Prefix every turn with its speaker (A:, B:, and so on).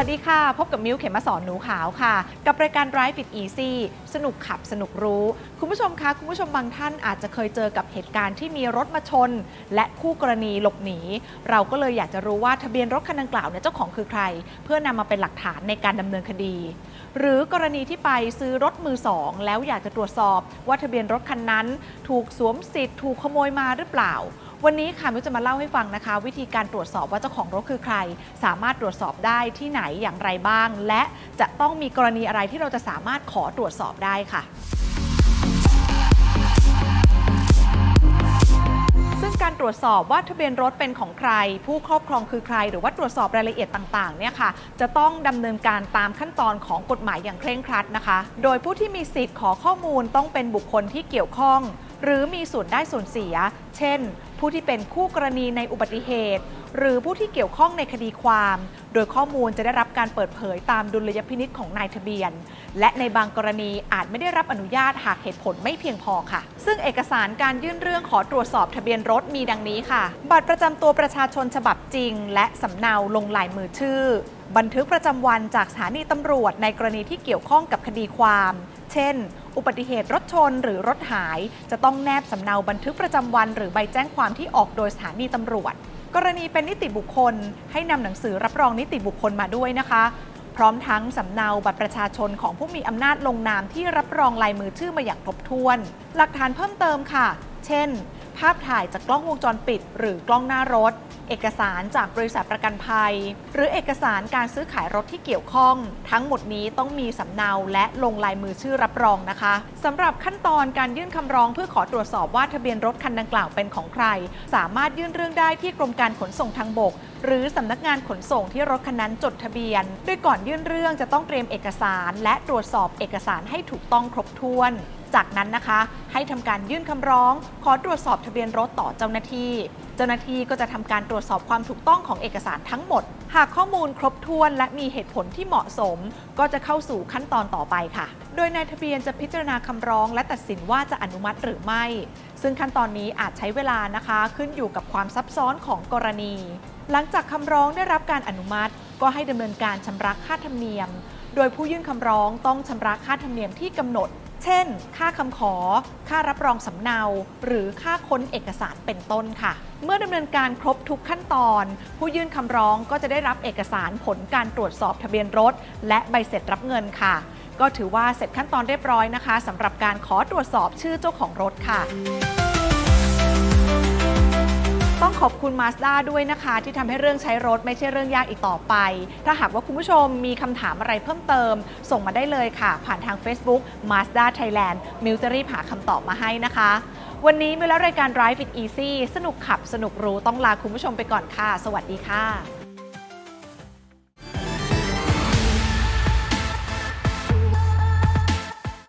A: วัสดีค่ะ พบกับมิวเขมมาสอนหนูขาวค่ะ กับรายการ Drive It Easy สนุกขับสนุกรู้ คุณผู้ชมคะ คุณผู้ชมบางท่านอาจจะเคยเจอกับเหตุการณ์ที่มีรถมาชน และคู่กรณีหลบหนี เราก็เลยอยากจะรู้ว่าทะเบียนรถคันดังกล่าวเนี่ยเจ้าของคือใคร เพื่อนำมาเป็นหลักฐานในการดำเนินคดี หรือกรณีที่ไปซื้อรถมือสองแล้วอยากจะตรวจสอบว่าทะเบียนรถคันนั้น ถูกสวมสิทธิ์ถูกขโมยมาหรือเปล่า วันนี้ค่ะมิวจะมาเล่าให้ฟังนะคะ วิธีการตรวจสอบว่าเจ้าของรถคือใคร สามารถตรวจสอบได้ที่ไหนอย่างไรบ้าง และจะต้องมีกรณีอะไรที่เราจะสามารถขอตรวจสอบได้ค่ะซึ่งการตรวจสอบว่าทะเบียนรถเป็นของใคร ผู้ครอบครองคือใคร หรือว่าตรวจสอบรายละเอียดต่างๆเนี่ยค่ะจะต้องดำเนินการตามขั้นตอนของกฎหมายอย่างเคร่งครัดนะคะ โดยผู้ที่มีสิทธิ์ขอข้อมูลต้องเป็นบุคคลที่เกี่ยวข้อง หรือมีส่วนได้ส่วนเสีย เช่น ผู้ที่เป็นคู่กรณีในอุบัติเหตุ หรือผู้ที่เกี่ยวข้องในคดีความ โดยข้อมูลจะได้รับการเปิดเผยตามดุลยพินิษของนายทะเบียน และในบางกรณีอาจไม่ได้รับอนุญาตหากเหตุผลไม่เพียงพอค่ะ ซึ่งเอกสารการยื่นเรื่องขอตรวจสอบทะเบียนรถมีดังนี้ค่ะ บัตรประจำตัวประชาชนฉบับจริง และสำเนาลงลายมือชื่อ บันทึกประจำวันจากสถานีตำรวจในกรณีที่เกี่ยวข้องกับคดีความ เช่น อุบัติเหตุรถชนหรือรถหาย จะต้องแนบสำเนาบันทึกประจำวันหรือใบแจ้งความที่ออกโดยสถานีตำรวจ กรณีเป็นนิติบุคคล ให้นำหนังสือรับรองนิติบุคคลมาด้วยนะคะ พร้อมทั้งสำเนาบัตรประชาชนของผู้มีอำนาจลงนามที่รับรองลายมือชื่อมาอย่างครบถ้วน หลักฐานเพิ่มเติมค่ะ เช่น ภาพถ่ายจากกล้องวงจรปิด หรือกล้องหน้ารถ เอกสารจากบริษัทประกันภัย หรือเอกสารการซื้อขายรถที่เกี่ยวข้อง ทั้งหมดนี้ต้องมีสำเนาและลงลายมือชื่อรับรองนะคะสำหรับขั้นตอนการยื่นคำร้องเพื่อขอตรวจสอบว่าทะเบียนรถคันดังกล่าวเป็นของใคร สามารถยื่นเรื่องได้ที่กรมการขนส่งทางบก หรือสำนักงานขนส่งที่รถคันนั้นจดทะเบียน โดยก่อนยื่นเรื่องจะต้องเตรียมเอกสาร และตรวจสอบเอกสารให้ถูกต้องครบถ้วน จากนั้นนะคะ ให้ทำการยื่นคำร้อง ขอตรวจสอบทะเบียนรถต่อเจ้าหน้าที่ เจ้าหน้าที่ก็จะทำการตรวจสอบความถูกต้องของเอกสารทั้งหมด หากข้อมูลครบถ้วนและมีเหตุผลที่เหมาะสม ก็จะเข้าสู่ขั้นตอนต่อไปค่ะ โดยนายทะเบียนจะพิจารณาคำร้องและตัดสินว่าจะอนุมัติหรือไม่ ซึ่งขั้นตอนนี้อาจใช้เวลานะคะ ขึ้นอยู่กับความซับซ้อนของกรณี หลังจากคำร้องได้รับการอนุมัติ ก็ให้ดำเนินการชำระค่าธรรมเนียม โดยผู้ยื่นคำร้องต้องชำระค่าธรรมเนียมที่กำหนด เช่น ค่าคำขอ ค่ารับรองสำเนา หรือค่าค้นเอกสารเป็นต้นค่ะ เมื่อดำเนินการครบทุกขั้นตอน ผู้ยื่นคำร้องก็จะได้รับเอกสารผลการตรวจสอบทะเบียนรถ และใบเสร็จรับเงินค่ะ ก็ถือว่าเสร็จขั้นตอนเรียบร้อยนะคะสำหรับการขอตรวจสอบชื่อเจ้าของรถค่ะ ต้องขอบคุณ Mazda ด้วยนะคะ ที่ทำให้เรื่องใช้รถไม่ใช่เรื่องยากอีกต่อไป ถ้าหากว่าคุณผู้ชมมีคำถามอะไรเพิ่มเติม ส่งมาได้เลยค่ะ ผ่านทาง Facebook Mazda Thailand มิวจะรีบหาคำตอบมาให้นะคะ วันนี้มิวและรายการ Drive It Easy สนุกขับสนุกรู้ต้องลาคุณผู้ชมไปก่อนค่ะ สวัสดีค่ะ